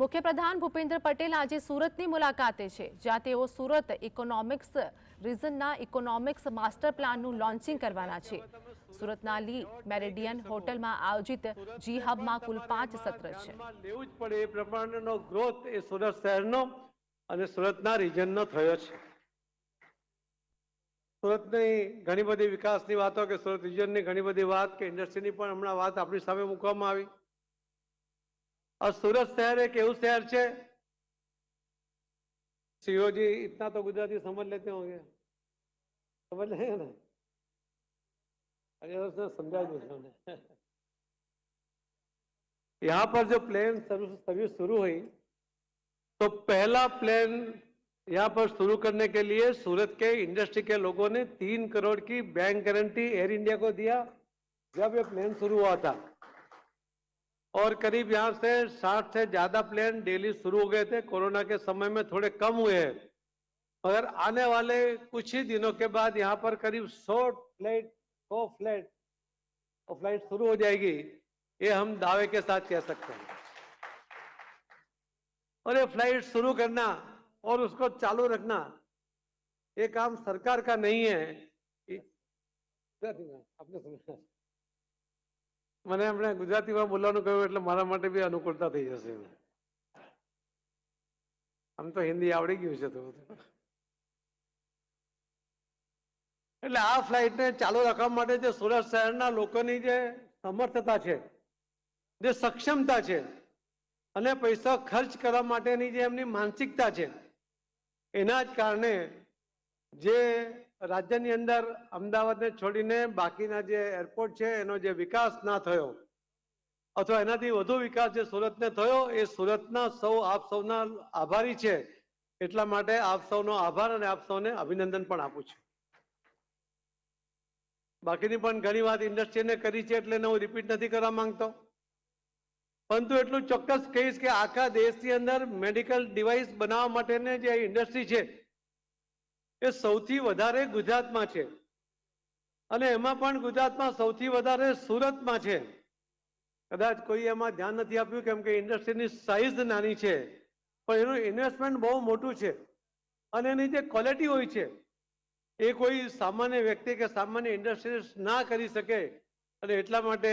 મુખ્યપ્રધાન ભૂપેન્દ્ર પટેલ આજે સુરતની મુલાકાતે છે, જ્યાં તેઓ સુરત ઇકોનોમિક્સ રિઝનના ઇકોનોમિક્સ માસ્ટર પ્લાનનું લોન્ચિંગ કરવાના છે. સુરતના લી મેરેડિયન હોટલમાં આયોજિત જી હબમાં કુલ પાંચ સત્ર છે. લેવું જ પડે એ પ્રમાણનો ગ્રોથ એ સુરત શહેરનો અને સુરતના રિજનનો થયો છે. સુરતની ઘણી બધી વિકાસની વાતો કે સુરત રિજનની ઘણી બધી વાત કે ઇન્ડસ્ટ્રીની પણ હમણાં વાત આપણી સામે મૂકવામાં આવી. और सूरत शहर एक એવું शहर છે सीओ जी इतना तो गुजराती समझ लेते होंगे समझ लेंगे ना अरे उसने समझा दिया उन्होंने यहाँ पर जो प्लेन सर्विस शुरू हुई तो पहला प्लेन यहाँ पर शुरू करने के लिए सूरत के इंडस्ट्री के लोगों ने तीन करोड़ की बैंक गारंटी एयर इंडिया को दिया जब ये प्लेन शुरू हुआ था और करीब यहाँ से 60 से ज़्यादा प्लेन डेली शुरू हो गए थे। कोरोना के समय में थोड़े कम हुए हैं। मगर आने वाले कुछ ही दिनों के बाद यहाँ पर करीब 100 फ़्लाइट 100 फ़्लाइट फ़्लाइट शुरू हो जाएगी। ये हम दावे के साथ कह सकते हैं। और ये फ़्लाइट शुरू करना और उसको चालू रखना, ये काम सरकार का नहीं है। आपने सुना મને એમણે ગુજરાતીમાં બોલવાનું કહ્યું એટલે મારા માટે બી અનુકૂળતા થઈ જશે આમ તો હિન્દી આવડી ગયું છે. એટલે આ ફ્લાઇટને ચાલુ રાખવા માટે જે સુરત શહેરના લોકોની જે સમર્થતા છે, જે સક્ષમતા છે, અને પૈસા ખર્ચ કરવા માટેની જે એમની માનસિકતા છે, એના જ કારણે જે રાજ્યની અંદર અમદાવાદને છોડીને બાકીના જે એરપોર્ટ છે, એનો જે વિકાસ ના થયો, અથવા એનાથી વધુ વિકાસ જે સુરતને થયો, એ સુરતના સૌ, આપ સૌના આભારી છે. એટલા માટે આપ સૌનો આભાર અને આપ સૌને અભિનંદન પણ આપું છું. બાકીની પણ ઘણી વાત ઇન્ડસ્ટ્રીને કરી છે, એટલે હું રિપીટ નથી કરવા માંગતો. પરંતુ એટલું ચોક્કસ કહીશ કે આખા દેશની અંદર મેડિકલ ડિવાઇસ બનાવવા માટેની જે ઇન્ડસ્ટ્રી છે એ સૌથી વધારે ગુજરાતમાં છે. અને એમાં પણ ગુજરાતમાં સૌથી વધારે સુરતમાં છે. કદાચ કોઈ એમાં ધ્યાન નથી આપ્યું કેમ કે ઇન્ડસ્ટ્રીની સાઇઝ નાની છે. પણ એનું ઇન્વેસ્ટમેન્ટ બહુ મોટું છે. અને એની જે ક્વોલિટી હોય છે, એ કોઈ સામાન્ય વ્યક્તિ કે સામાન્ય ઇન્ડસ્ટ્રીઝ ના કરી શકે. અને એટલા માટે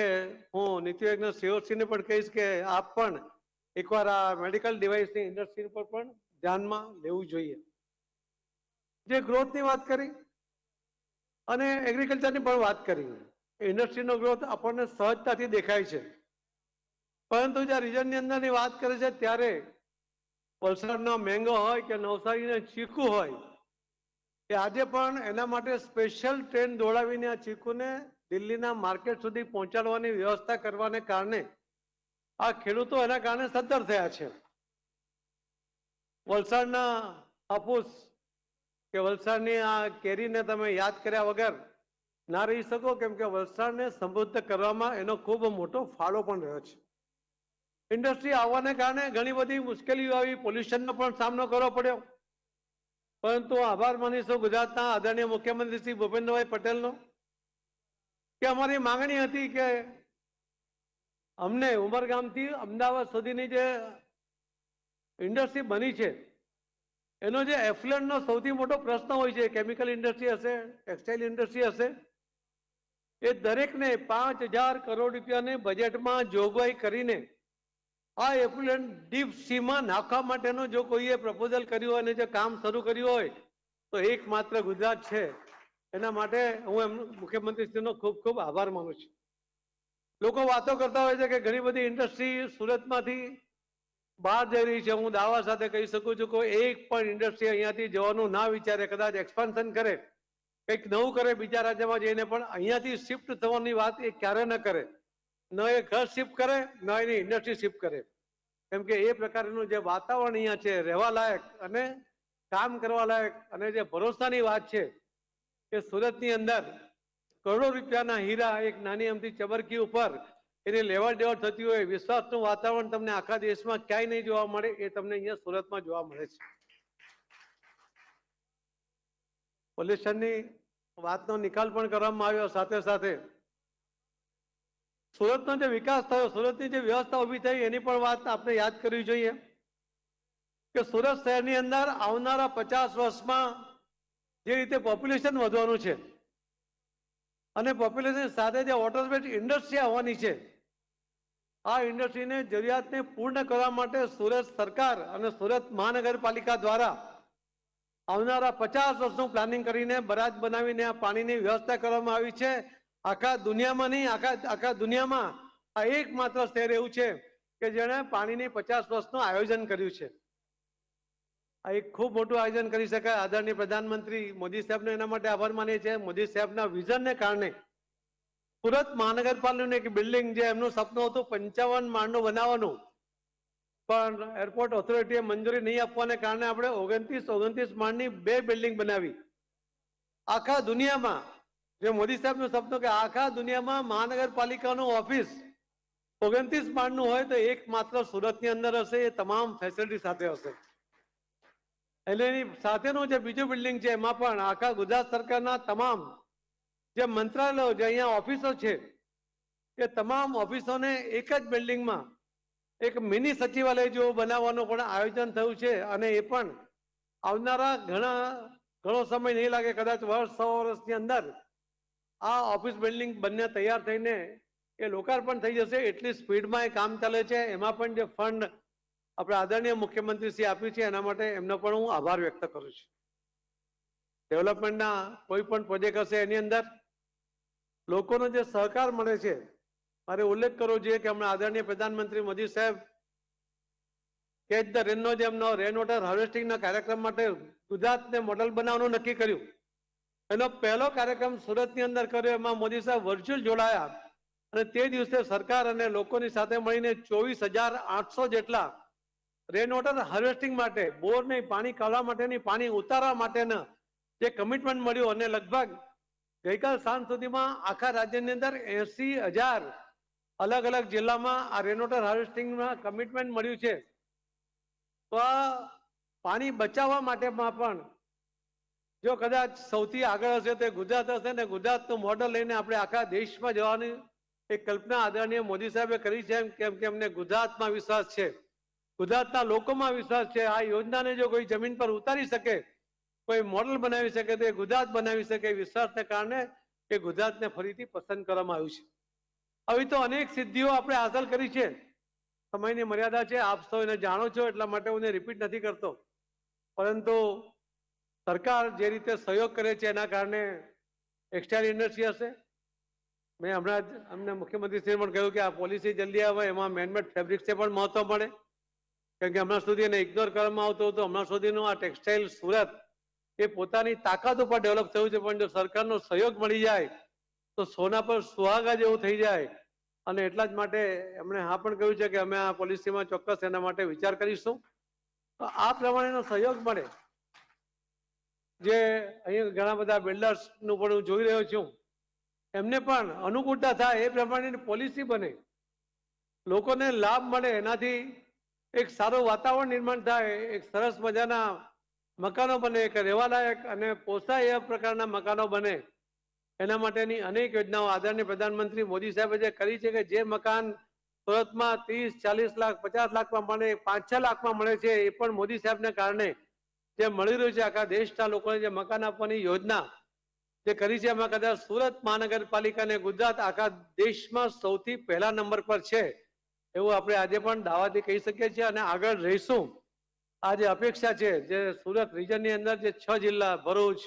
હું નીતિ આયોગના સીઓસીને પણ કહીશ કે આપ પણ એકવાર આ મેડિકલ ડિવાઇસની ઇન્ડસ્ટ્રી પર પણ ધ્યાનમાં લેવું જોઈએ. જે ગ્રોથની વાત કરી અને એગ્રીકલ્ચરની પણ વાત કરી. ઇન્ડસ્ટ્રીનો ગ્રોથ આપણને સહજતાથી દેખાય છે. પરંતુ જ્યાં રિજનની અંદરની વાત કરે છે, ત્યારે વલસાડનો મેંગો હોય કે નવસારીને ચીકુ હોય, એ આજે પણ એના માટે સ્પેશિયલ ટ્રેન દોડાવીને આ ચીકુને દિલ્હીના માર્કેટ સુધી પહોંચાડવાની વ્યવસ્થા કરવાને કારણે આ ખેડૂતો એના કારણે સદ્ધર થયા છે. વલસાડના હાફૂસ કે વલસાડની આ કેરીને તમે યાદ કર્યા વગર ના રહી શકો, કેમ કે વલસાડને સમૃદ્ધ કરવામાં એનો ખૂબ મોટો ફાળો પણ રહ્યો છે. ઇન્ડસ્ટ્રી આવવાને કારણે ઘણી બધી મુશ્કેલીઓ આવી, પોલ્યુશનનો પણ સામનો કરવો પડ્યો. પરંતુ આભાર માનીશું ગુજરાતના આદરણીય મુખ્યમંત્રી શ્રી ભૂપેન્દ્રભાઈ પટેલનો, કે અમારી માંગણી હતી કે અમને ઉમરગામથી અમદાવાદ સુધીની જે ઇન્ડસ્ટ્રી બની છે એનો જે એફ્લેન્ટનો સૌથી મોટો પ્રશ્ન હોય છે, કેમિકલ ઇન્ડસ્ટ્રી હશે, ટેક્સટાઇલ ઇન્ડસ્ટ્રી હશે, એ દરેકને પાંચ હજાર કરોડ રૂપિયાને બજેટમાં જોગવાઈ કરીને આ એફ્લુએન્ટ ડીપ સીમાં નાખવા માટેનો જો કોઈએ પ્રપોઝલ કર્યું હોય અને જે કામ શરૂ કર્યું હોય, તો એકમાત્ર ગુજરાત છે. એના માટે હું એમ મુખ્યમંત્રીશ્રીનો ખૂબ ખૂબ આભાર માનું છું. લોકો વાતો કરતા હોય છે કે ઘણી બધી ઇન્ડસ્ટ્રી સુરતમાંથી બહાર જઈ રહી છે, હું દાવા સાથે કહી શકું છું કે એક પણ ઇન્ડસ્ટ્રી અહીંયાથી જવાનું ના વિચારે, કદાચ એક્સપાન્શન કરે, કંઈક નવું કરે બીજા રાજ્યમાં જઈને, પણ અહીંયાથી શિફ્ટ થવાની વાત એ ક્યારે ન કરે. ન એ ઘર શિફ્ટ કરે, ન એની ઇન્ડસ્ટ્રી શિફ્ટ કરે. કેમ કે એ પ્રકારનું જે વાતાવરણ અહીંયા છે રહેવા લાયક અને કામ કરવા લાયક અને જે ભરોસાની વાત છે કે સુરતની અંદર કરોડો રૂપિયાના હીરા એક નાની અમથી ચબરકી ઉપર એની લેવડ દેવડ થતી હોય વિશ્વાસનું વાતાવરણ તમને આખા દેશમાં ક્યાંય નહીં જોવા મળે, એ તમને અહીંયા સુરતમાં જોવા મળે છે. પોલ્યુશનની વાતનો નિકાલ પણ કરવામાં આવ્યો, સાથે સાથે સુરતનો જે વિકાસ થયો, સુરતની જે વ્યવસ્થા ઊભી થઈ, એની પણ વાત આપણે યાદ કરવી જોઈએ કે સુરત શહેરની અંદર આવનારા પચાસ વર્ષમાં જે રીતે પોપ્યુલેશન વધવાનું છે અને પોપ્યુલેશન સાથે જે ઓટોમેટિક ઇન્ડસ્ટ્રી આવવાની છે આ ઇન્ડસ્ટ્રીને જરૂરિયાતને પૂર્ણ કરવા માટે સુરત સરકાર અને સુરત મહાનગરપાલિકા દ્વારા આવનારા પચાસ વર્ષનું પ્લાનિંગ કરીને બરાજ બનાવીને આ પાણીની વ્યવસ્થા કરવામાં આવી છે. આખા દુનિયામાં નહીં, આખા આખા દુનિયામાં આ એકમાત્ર શહેર એવું છે કે જેણે પાણીની પચાસ વર્ષનું આયોજન કર્યું છે. આ એક ખૂબ મોટું આયોજન કરી શકાય. આદરણીય પ્રધાનમંત્રી મોદી સાહેબનો એના માટે આભાર માનીએ છીએ. મોદી સાહેબના વિઝનને કારણે સુરત મહાનગરપાલિકાનું એક બિલ્ડિંગ જે એમનું સપનું હતું પંચાવન માળનું બનાવવાનું. પણ એરપોર્ટ ઓથોરિટીએ મંજૂરી નહીં આપવાને કારણે આપણે ઓગણત્રીસ ઓગણત્રીસ માળની બે બિલ્ડિંગ બનાવી. આખા દુનિયામાં, જે મોદી સાહેબનું સપનું કે આખા દુનિયામાં મહાનગરપાલિકાનું ઓફિસ ઓગણત્રીસ માળનું હોય તો એક માત્ર સુરતની અંદર હશે, એ તમામ ફેસિલિટી સાથે હશે. એટલે એની સાથેનું જે બીજું બિલ્ડિંગ છે, એમાં પણ આખા ગુજરાત સરકારના તમામ જે મંત્રાલયો જે અહીંયા ઓફિસો છે, એ તમામ ઓફિસોને એક જ બિલ્ડિંગમાં એક મિની સચિવાલય જેવું બનાવવાનું પણ આયોજન થયું છે અને એ પણ આવનારા ઘણા, ઘણો સમય નહીં લાગે કદાચ વર્ષ, સો વર્ષની અંદર આ ઓફિસ બિલ્ડિંગ બંને તૈયાર થઈને એ લોકાર્પણ થઈ જશે એટલી સ્પીડમાં એ કામ ચાલે છે. એમાં પણ જે ફંડ આપણે આદરણીય મુખ્યમંત્રી શ્રી આપ્યું છે, એના માટે એમનો પણ હું આભાર વ્યક્ત કરું છું. ડેવલપમેન્ટના કોઈ પણ પ્રોજેક્ટ હશે એની અંદર લોકોનો જે સહકાર મળે છે, મારે ઉલ્લેખ કરવો જોઈએ કે હમણાં આદરણીય પ્રધાનમંત્રી મોદી સાહેબ કેચ ધ રેનનો જે એમનો રેન વોટર હાર્વેસ્ટિંગના કાર્યક્રમ માટે ગુજરાતને મોડલ બનાવવાનું નક્કી કર્યું. એનો પહેલો કાર્યક્રમ સુરતની અંદર કર્યો, એમાં મોદી સાહેબ વર્ચ્યુઅલ જોડાયા અને તે દિવસે સરકાર અને લોકોની સાથે મળીને ચોવીસ હજાર આઠસો જેટલા રેન વોટર હાર્વેસ્ટિંગ માટે બોર નહીં પાણી કાઢવા માટેની પાણી ઉતારવા માટેના જે કમિટમેન્ટ મળ્યું અને લગભગ ગઈકાલ સાંજ સુધીમાં આખા રાજ્યની અંદર એસી હજાર અલગ અલગ જિલ્લામાં આ રેનવોટર હાર્વેસ્ટિંગમાં કમિટમેન્ટ મળ્યું છે. તો આ પાણી બચાવવા માટેમાં પણ જો કદાચ સૌથી આગળ હશે તે ગુજરાત હશે ને ગુજરાતનું મોડલ લઈને આપણે આખા દેશમાં જવાની એક કલ્પના આદરણીય મોદી સાહેબે કરી છે કેમ કે અમને ગુજરાતમાં વિશ્વાસ છે. ગુજરાતના લોકોમાં વિશ્વાસ છે. આ યોજનાને જો કોઈ જમીન પર ઉતારી શકે કોઈ મોડલ બનાવી શકે તો એ ગુજરાત બનાવી શકે વિશ્વાસને કારણે એ ગુજરાતને ફરીથી પસંદ કરવામાં આવ્યું છે. આવી તો અનેક સિદ્ધિઓ આપણે હાંસલ કરી છે. સમયની મર્યાદા છે, આપ સૌ એને જાણો છો એટલા માટે હું રિપીટ નથી કરતો. પરંતુ સરકાર જે રીતે સહયોગ કરે છે એના કારણે ટેક્સટાઇલ ઇન્ડસ્ટ્રી હશે. મેં હમણાં જ અમને મુખ્યમંત્રીશ્રીએ પણ કહ્યું કે આ પોલિસી જલ્દી આવે, એમાં મેનમેડ ફેબ્રિક્સને પણ મહત્વ મળે કેમ કે હમણાં સુધી એને ઇગ્નોર કરવામાં આવતું હતું, હમણાં સુધીનું આ ટેક્સટાઇલ સુરત એ પોતાની તાકાત ઉપર ડેવલપ થયું છે, પણ જો સરકારનો સહયોગ મળી જાય, તો સોના પર સુહાગા જેવું થઈ જાય. અને એટલા જ માટે એમણે હા પણ કહ્યું છે કે અમે આ પોલિસીમાં ચોક્કસ એના માટે વિચાર કરીશું. તો આ પ્રમાણેનો સહયોગ મળે. જે અહીં ઘણા બધા બિલ્ડર્સનું પણ હું જોઈ રહ્યો છું. એમને પણ અનુકૂળતા થાય એ પ્રમાણેની પોલિસી બને. લોકોને લાભ મળે, એનાથી એક સારું વાતાવરણ નિર્માણ થાય, એક સરસ મજાના મકાનો બને, એક રહેવાલાયક અને પોસાય એવા પ્રકારના મકાનો બને. એના માટેની અનેક યોજનાઓ આદરણીય પ્રધાનમંત્રી મોદી સાહેબે જે કરી છે કે જે મકાન સુરતમાં ત્રીસ, ચાલીસ લાખ, પચાસ લાખમાં મળે, પાંચ, છ લાખમાં મળે છે, એ પણ મોદી સાહેબને કારણે જે મળી રહ્યું છે. આખા દેશના લોકોને જે મકાન આપવાની યોજના જે કરી છે, એમાં કદાચ સુરત મહાનગરપાલિકા અને ગુજરાત આખા દેશમાં સૌથી પહેલા નંબર પર છે. એવું આપણે આજે પણ દાવાથી કહી શકીએ છીએ અને આગળ રહીશું. આ જે અપેક્ષા છે જે સુરત રિજનની અંદર જે છ જિલ્લા ભરૂચ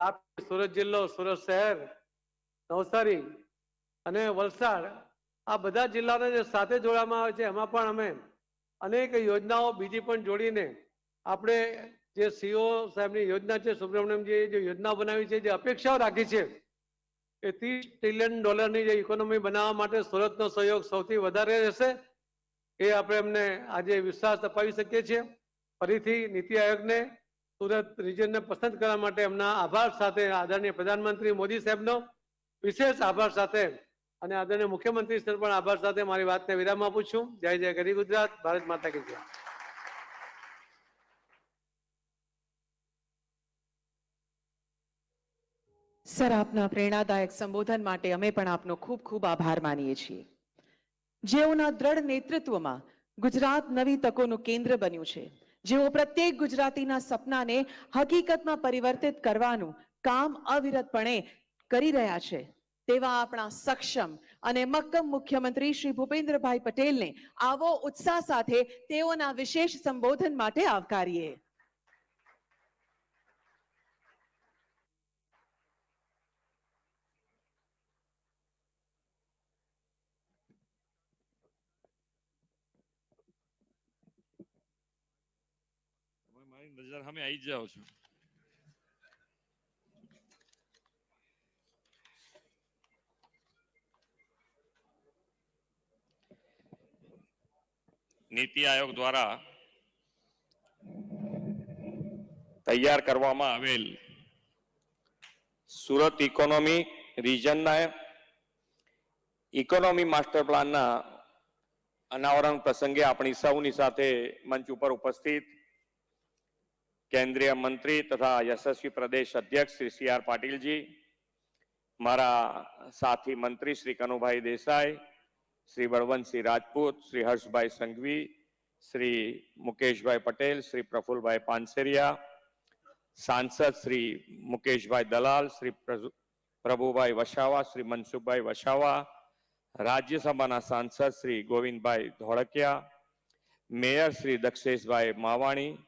તાપી, સુરત જિલ્લો સુરત શહેર નવસારી અને વલસાડ આ બધા જિલ્લાને જે સાથે જોડવામાં આવે છે એમાં પણ અમે અનેક યોજનાઓ બીજી પણ જોડીને આપણે જે સીઓ સાહેબની યોજના છે સુબ્રમણ્યમજી જે યોજના બનાવી છે જે અપેક્ષાઓ રાખી છે એ ત્રીસ ટ્રિલિયન ડોલરની જે ઇકોનોમી બનાવવા માટે સુરતનો સહયોગ સૌથી વધારે રહેશે. એ આપણે એમને આજે વિશ્વાસ અપાવી શકીએ છીએ. ફરીથી નીતિ આયોગને સુરત રિજનને પસંદ કરવા માટે એમના આભાર સાથે આદરણીય પ્રધાનમંત્રી મોદી સાહેબનો વિશેષ આભાર સાથે અને આદરણીય મુખ્યમંત્રી સર પણ આભાર સાથે મારી વાતને વિરામ આપું છું. જય જય ગરી ગુજરાત, ભારત માતા કી જય. સર, આપના પ્રેરણાદાયક સંબોધન માટે અમે પણ આપનો ખૂબ ખૂબ આભાર માનીએ છીએ. જેઓના દ્રઢ નેતૃત્વમાં ગુજરાત નવી તકોનું કેન્દ્ર બન્યું છે. જેઓ પ્રત્યેક ગુજરાતીના સપનાને હકીકતમાં પરિવર્તિત કરવાનું કામ અવિરતપણે કરી રહ્યા છે. તેવા આપણા સક્ષમ અને મક્કમ મુખ્યમંત્રી શ્રી ભૂપેન્દ્રભાઈ પટેલને આવો ઉત્સાહ સાથે તેઓના વિશેષ સંબોધન માટે આવકારીએ. નજર સામે આવી જાઓ છો. નીતિ આયોગ દ્વારા તૈયાર કરવામાં આવેલ સુરત ઇકોનોમી રિજનના ઇકોનોમી માસ્ટર પ્લાનના અનાવરણ પ્રસંગે આપણી સૌની સાથે મંચ ઉપર ઉપસ્થિત કેન્દ્રીય મંત્રી તથા યશસ્વી પ્રદેશ અધ્યક્ષ શ્રી સી આર પાટીલજી, મારા સાથી મંત્રી શ્રી કનુભાઈ દેસાઈ, શ્રી બળવંતસિંહ રાજપૂત, શ્રી હર્ષભાઈ સંઘવી, શ્રી મુકેશભાઈ પટેલ, શ્રી પ્રફુલભાઈ પાનસેરિયા, સાંસદ શ્રી મુકેશભાઈ દલાલ, શ્રી પ્રભુભાઈ વસાવા, શ્રી મનસુખભાઈ વસાવા, રાજ્યસભાના સાંસદ શ્રી ગોવિંદભાઈ ધોળકિયા, મેયર શ્રી દક્ષેશભાઈ માવાણી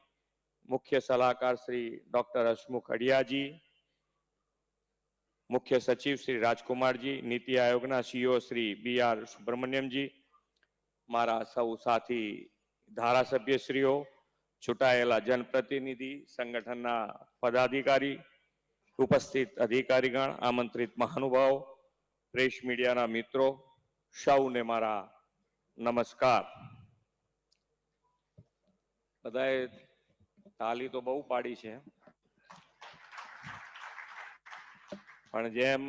મુખ્ય સલાહકાર શ્રી ડોક્ટર હસમુખ અડિયાજી મુખ્ય સચિવ શ્રી રાજકુમારજી, નીતિ આયોગના CEO Shri B R Subrahmanyamji, મારા સૌ સાથી ધારાસભ્યશ્રીઓ, ચૂંટાયેલા જનપ્રતિનિધિ, સંગઠનના પદાધિકારી, ઉપસ્થિત અધિકારીગણ, આમંત્રિત મહાનુભાવો, પ્રેસ મીડિયાના મિત્રો, સૌને મારા નમસ્કાર. બધાએ તાલી તો બહુ પાડી છે. પણ જેમ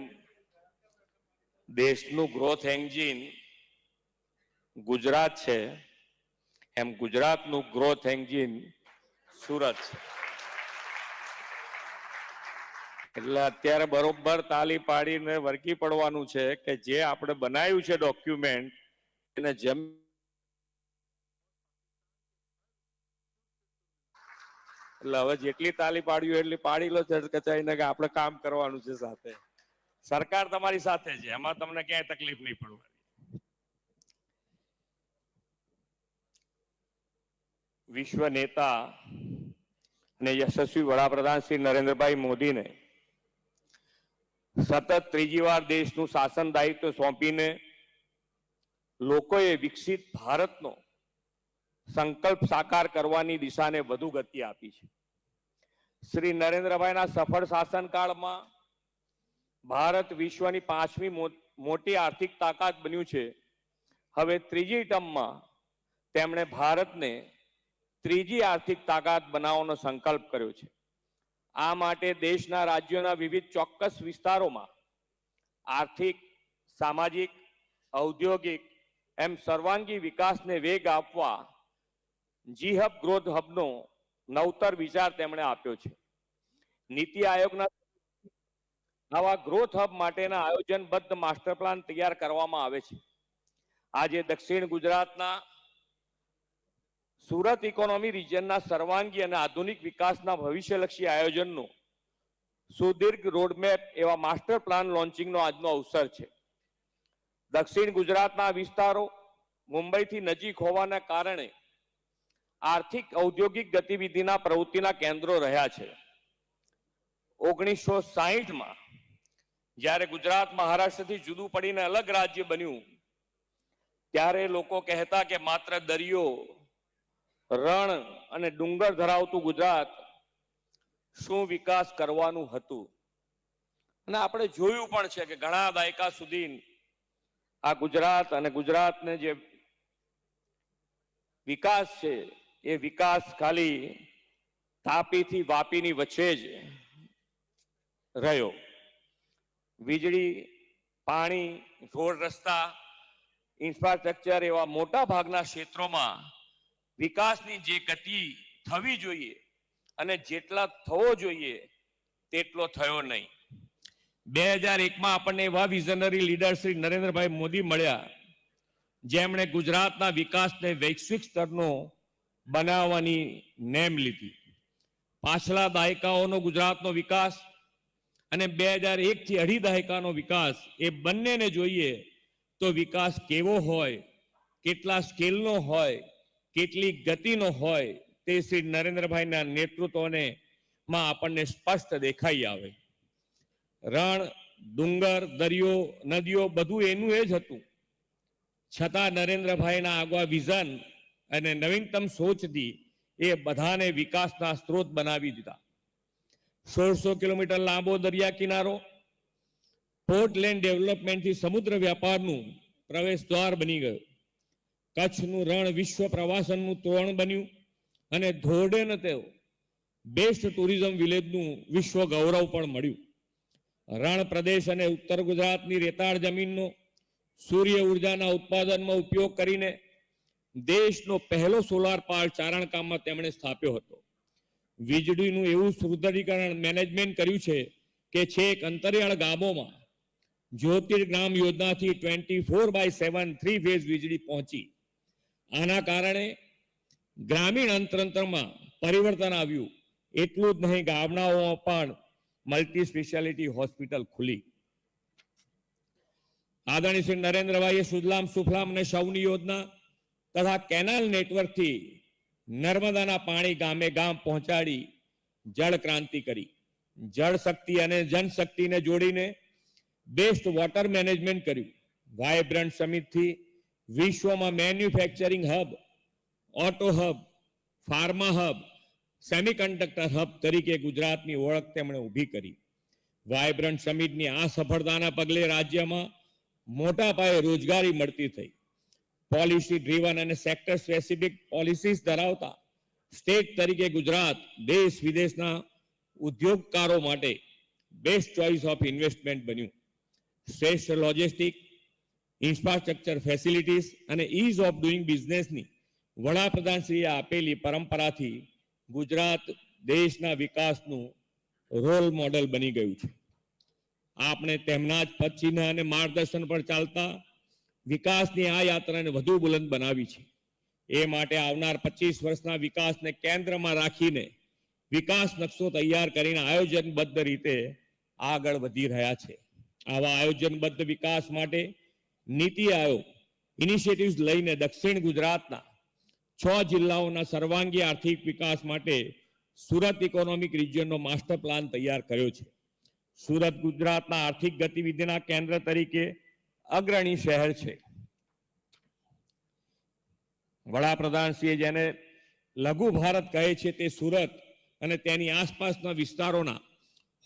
દેશનું ગ્રોથ એન્જિન ગુજરાત છે, એમ ગુજરાતનું ગ્રોથ એન્જિન સુરત છે. એટલે અત્યારે બરોબર તાલી પાડીને વર્કી પડવાનું છે કે જે આપણે બનાવ્યું છે ડોક્યુમેન્ટ એને જેમ એટલે હવે જેટલી તાલી પાડ્યું એટલી પાડી લો કચાઈને કે આપણે કામ કરવાનું છે સાથે. સરકાર તમારી સાથે છે, એમાં તમને ક્યાંય તકલીફ નહીં પડવાની. વિશ્વ નેતા અને યશસ્વી વડાપ્રધાન શ્રી નરેન્દ્રભાઈ મોદીને સતત ત્રીજી વાર દેશનું શાસન દાયિત્વ સોંપીને લોકોએ વિકસિત ભારતનો સંકલ્પ સાકાર કરવાની દિશાને વધુ ગતિ આપી છે. શ્રી નરેન્દ્રભાઈના સફળ શાસનકાળમાં ભારત વિશ્વની પાંચમી મોટી આર્થિક તાકાત બન્યું છે. હવે ત્રીજી ટર્મમાં તેમણે ભારતને ત્રીજી આર્થિક તાકાત બનાવવાનો સંકલ્પ કર્યો છે. આ માટે દેશના રાજ્યોના વિવિધ ચોક્કસ વિસ્તારોમાં આર્થિક, સામાજિક, ઔદ્યોગિક એમ સર્વાંગી વિકાસને વેગ આપવા જી હબ ગ્રોથ હબનો નવતર વિચાર તેમણે આપ્યો છે. નીતિ આયોગના આવા ગ્રોથ હબ માટેના આયોજનબદ્ધ માસ્ટર પ્લાન તૈયાર કરવામાં આવે છે. આજે દક્ષિણ ગુજરાતના સુરત ઇકોનોમી રિજનના સર્વાંગી અને આધુનિક વિકાસના ભવિષ્યલક્ષી આયોજનનો સુદીર્ઘ રોડમેપ એવા માસ્ટર પ્લાન લોન્ચિંગનો આજનો અવસર છે. દક્ષિણ ગુજરાતના વિસ્તારો મુંબઈથી નજીક હોવાના કારણે આર્થિક ઔદ્યોગિક ગતિવિધિના પ્રવૃત્તિના કેન્દ્રો રહ્યા છે. ઓગણીસો સાહીઠમાં જ્યારે ગુજરાત મહારાષ્ટ્રથી જુદું પડીને અલગ રાજ્ય બન્યું, ત્યારે લોકો કહેતા કે માત્ર દરિયો, રણ અને ડુંગર ધરાવતું ગુજરાત શું વિકાસ કરવાનું હતું? અને આપણે જોયું પણ છે કે ઘણા દાયકા સુધી આ ગુજરાત અને ગુજરાતને જે વિકાસ છે એ વિકાસ ખાલી તાપીથી વાપીની વચ્ચે જ રહ્યો. વીજળી, પાણી, રોડ રસ્તા ઇન્ફ્રાસ્ટ્રક્ચર એવા મોટા ભાગના ક્ષેત્રોમાં વિકાસની જે ગતિ થવી જોઈએ અને જેટલા થવો જોઈએ તેટલો થયો નહીં. બે હજાર એકમાં આપણને એવા વિઝનરી લીડર શ્રી નરેન્દ્રભાઈ મોદી મળ્યા, જેમણે ગુજરાતના વિકાસને વૈશ્વિક સ્તરનો બનાવવાની નેમ લીધી. પાછલા દાયકાઓનો ગુજરાતનો વિકાસ અને બે હજાર એકથી અઢી દાયકાનો વિકાસ એ બંનેને જોઈએ તો વિકાસ કેવો હોય, કેટલા સ્કેલનો હોય, કેટલી ગતિનો હોય તે શ્રી નરેન્દ્રભાઈના નેતૃત્વને માં આપણને સ્પષ્ટ દેખાઈ આવે. રણ, ડુંગર, દરિયો, નદીઓ બધું એનું એ જ હતું. છતાં નરેન્દ્રભાઈના આગવા વિઝન અને નવીનતમ સોચથી એ બધાને વિકાસના સ્ત્રોત બનાવી દીધા. સોળસો કિલોમીટર લાંબો દરિયા કિનારો, પોર્ટલેન્ડ ડેવલપમેન્ટથી સમુદ્ર વ્યાપારનું પ્રવેશ દ્વાર બની ગયું. કચ્છનું રણ વિશ્વ પ્રવાસનનું તોરણ બન્યું અને ધોરડેને તેઓ બેસ્ટ ટુરિઝમ વિલેજનું વિશ્વ ગૌરવ પણ મળ્યું. રણ પ્રદેશ અને ઉત્તર ગુજરાતની રેતાળ જમીનનો સૂર્ય ઉર્જાના ઉત્પાદનમાં ઉપયોગ કરીને દેશનો પહેલો સોલાર પાર્ક ચારણકામમાં તેમણે સ્થાપ્યો હતો. વીજળીનું એવું સુદૃઢીકરણ મેનેજમેન્ટ કર્યું છે કે છેક અંતરિયાળ ગામોમાં જ્યોતિર્ગ્રામ યોજનાથી twenty four by seven three phase વીજળી પહોંચી. આના કારણે ગ્રામીણ અંતરંતરમાં પરિવર્તન આવ્યું. એટલું જ નહીં, ગામડાઓમાં પણ મલ્ટી સ્પેશિયાલિટી હોસ્પિટલ ખુલી. આદરણીય શ્રી નરેન્દ્રભાઈએ સુજલામ સુફલામ અને સૌની યોજના તથા કેનાલ નેટવર્કથી નર્મદાના પાણી ગામે ગામ પહોંચાડી જળ ક્રાંતિ કરી. જળ શક્તિ અને જનશક્તિને જોડીને બેસ્ટ વોટર મેનેજમેન્ટ કર્યું. વાયબ્રન્ટ સમિટથી વિશ્વમાં manufacturing hub, auto hub, pharma hub, semiconductor hub તરીકે ગુજરાતની ઓળખ તેમણે ઊભી કરી. વાયબ્રન્ટ સમિટની આ સફળતાના પગલે રાજ્યમાં મોટા પાયે રોજગારી મળતી થઈ. પોલિસી ડ્રીવન અને સેક્ટર સ્પેસિફિક પોલિસીસ ધરાવતા સ્ટેટ તરીકે ગુજરાત દેશ વિદેશના ઉદ્યોગકારો માટે બેસ્ટ ચોઇસ ઓફ ઇન્વેસ્ટમેન્ટ બન્યું. શ્રેષ્ઠ લોજિસ્ટિક, ઇન્ફ્રાસ્ટ્રક્ચર ફેસિલિટીઝ અને ઇઝ ઓફ ડુઈંગ બિઝનેસની વડાપ્રધાનશ્રીએ આપેલી પરંપરાથી ગુજરાત દેશના વિકાસનું રોલ મોડલ બની ગયું છે. આપણે તેમના જ પદચિહ્ન અને માર્ગદર્શન પર ચાલતા વિકાસની આ યાત્રાને વધુ બુલંદ બનાવી છે. એ માટે આવનાર પચીસ વર્ષના વિકાસને કેન્દ્રમાં રાખીને વિકાસ નકશો તૈયાર કરીને આયોજનબદ્ધ રીતે આગળ વધી રહ્યા છે. આવા આયોજનબદ્ધ વિકાસ માટે નીતિ આયોગ ઇનિશિયેટિવ્સ લઈને દક્ષિણ ગુજરાતના છ જિલ્લાઓના સર્વાંગી આર્થિક વિકાસ માટે સુરત ઇકોનોમિક રિજિયનનો માસ્ટર પ્લાન તૈયાર કર્યો છે. સુરત ગુજરાતના આર્થિક ગતિવિધિના કેન્દ્ર તરીકે અગ્રણી શહેર છે. વડાપ્રધાનશ્રીએ જેને લઘુ ભારત કહે છે તે સુરત અને તેની આસપાસના વિસ્તારોના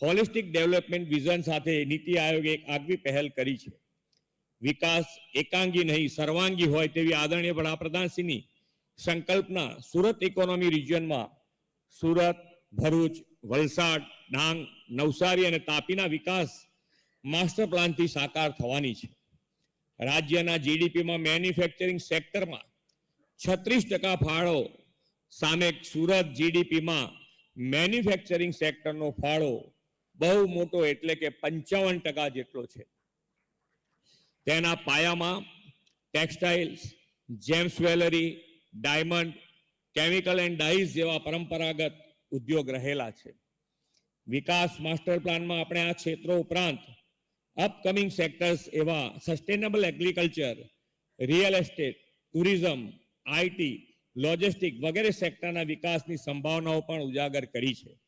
હોલિસ્ટિક ડેવલપમેન્ટ વિઝન સાથે નીતિ આયોગે એક આગવી પહેલ કરી છે. વિકાસ એકાંગી નહીં, સર્વાંગી હોય તેવી આદરણીય વડાપ્રધાનશ્રીની સંકલ્પના સુરત ઇકોનોમી રિજિયનમાં સુરત, ભરૂચ, વલસાડ, ડાંગ, નવસારી અને તાપીના વિકાસ માસ્ટર પ્લાનથી સાકાર થવાની છે. રાજ્યના જીડીપીમાં મેન્યુફેક્ચરિંગ સેક્ટરમાં છત્રીસ ટકા ફાળો સામે સુરત જીડીપીમાં મેન્યુફેક્ચરિંગ સેક્ટરનો ફાળો બહુ મોટો એટલે કે પંચાવન ટકા જેટલો છે. તેના પાયામાં textiles gems jewellery diamond chemical and dyes જેવા પરંપરાગત ઉદ્યોગ રહેલા છે. વિકાસ માસ્ટર પ્લાનમાં આપણે આ ક્ષેત્રો ઉપરાંત અપકમિંગ સેક્ટર્સ એવા sustainable agriculture real estate tourism IT logistic વગેરે સેક્ટરના વિકાસની સંભાવનાઓ પણ ઉજાગર કરી છે.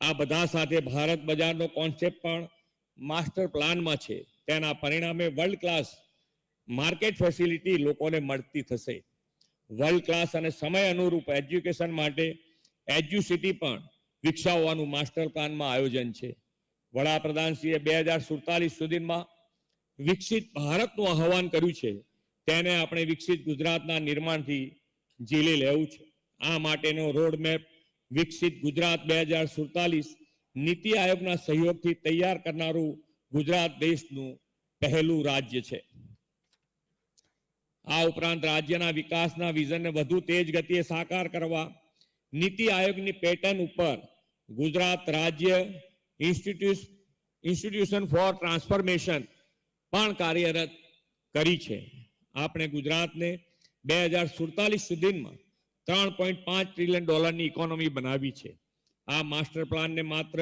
આ બધા સાથે ભારત બજારનો કોન્સેપ્ટ પણ માસ્ટર પ્લાનમાં છે. તેના પરિણામે વર્લ્ડ ક્લાસ માર્કેટ ફેસિલિટી લોકોને મળતી થશે. વર્લ્ડ ક્લાસ અને સમય અનુરૂપ એજ્યુકેશન માટે એજ્યુસિટી પણ વિકસાવવાનું માસ્ટર પ્લાનમાં આયોજન છે. વડાપ્રધાનશ્રીએ બે હજાર સુડતાલીસ સુધીમાં વિકસિત ભારતનું આહવાન કર્યું છે, તેને આપણે વિકસિત ગુજરાતના નિર્માણથી ઝીલી લેવું છે. આ માટેનો રોડમેપ વિકસિત ગુજરાત બે હજાર સુડતાલીસ નીતિ આયોગના સહયોગથી તૈયાર કરનારું ગુજરાત દેશનું પહેલું રાજ્ય છે. આ ઉપરાંત રાજ્યના વિકાસના વિઝનને વધુ તેજ ગતિએ સાકાર કરવા નીતિ આયોગની પેટર્ન ઉપર ગુજરાત રાજ્ય ઇન્સ્ટિટ્યુશન ફોર ટ્રાન્સફોર્મેશન પણ કાર્યરત કરી છે. આપણે ગુજરાતને બે હજાર સુડતાલીસ સુધીમાં ત્રણ પોઈન્ટ પાંચ ટ્રિલિયન ડોલરની ઇકોનોમી બનાવી છે. આ માસ્ટર પ્લાનને માત્ર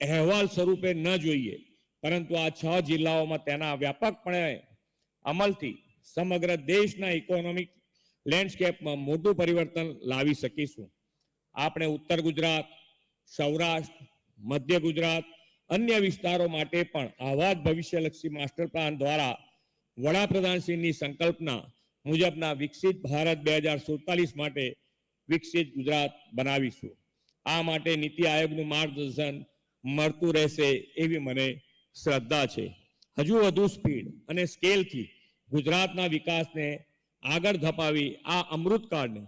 અહેવાલ સ્વરૂપે ન જોઈએ, પરંતુ આ છ જિલ્લાઓમાં તેના વ્યાપકપણે અમલથી સમગ્ર દેશના ઇકોનોમિક લેન્ડસ્કેપમાં મોટું પરિવર્તન લાવી શકીશું. આપણે ઉત્તર ગુજરાત, સૌરાષ્ટ્ર મધ્ય ગુજરાત, અન્ય વિસ્તારો માટે પણ આવા જ ભવિષ્યલક્ષી માસ્ટર પ્લાન દ્વારા વડાપ્રધાનશ્રીની સંકલ્પના મુજબના વિકસિત ભારત બે હજાર સુડતાલીસ માટે વિકસિત ગુજરાત બનાવીશું. આ માટે નીતિ આયોગનું માર્ગદર્શન મળતું રહેશે એવી મને શ્રદ્ધા છે. હજુ વધુ સ્પીડ અને સ્કેલથી ગુજરાતના વિકાસને આગળ ધપાવી આ અમૃતકાળને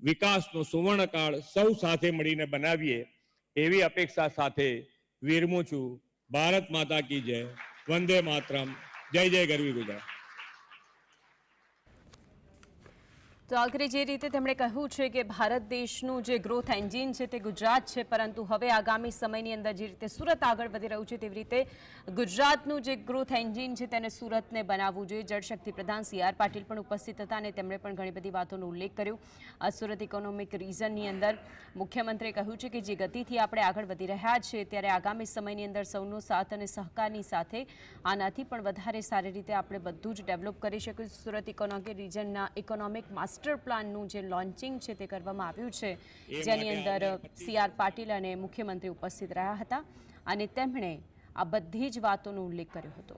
વિકાસનો સુવર્ણકાળ સૌ સાથે મળીને બનાવીએ એવી અપેક્ષા સાથે વિરમું છું. ભારત માતા કી જય. વંદે માતરમ. જય જય ગરવી ગુજરાત. તો આખરે જે રીતે તેમણે કહ્યું છે કે ભારત દેશનું જે ગ્રોથ એન્જિન છે તે ગુજરાત છે, પરંતુ હવે આગામી સમયની અંદર જે રીતે સુરત આગળ વધી રહ્યું છે તેવી રીતે ગુજરાતનું જે ગ્રોથ એન્જિન છે તેને સુરતને બનાવવું જોઈએ. જળશક્તિ પ્રધાન સી આર પાટીલ પણ ઉપસ્થિત હતા અને તેમણે પણ ઘણી બધી વાતોનો ઉલ્લેખ કર્યો. આ સુરત ઇકોનોમિક રીઝનની અંદર મુખ્યમંત્રીએ કહ્યું છે કે જે ગતિથી આપણે આગળ વધી રહ્યા છે ત્યારે આગામી સમયની અંદર સૌનો સાથ અને સહકારની સાથે આનાથી પણ વધારે સારી રીતે આપણે બધું જ ડેવલપ કરી શકીશું. સુરત ઇકોનોમિક રીજનના ઇકોનોમિક માસ્ટર પ્લાનનું જે લોન્ચિંગ છે તે કરવામાં આવ્યું છે જેની અંદર સી આર પાટીલ અને મુખ્યમંત્રી ઉપસ્થિત રહ્યા હતા અને તેમણે આ બધી જ વાતોનો ઉલ્લેખ કર્યો હતો.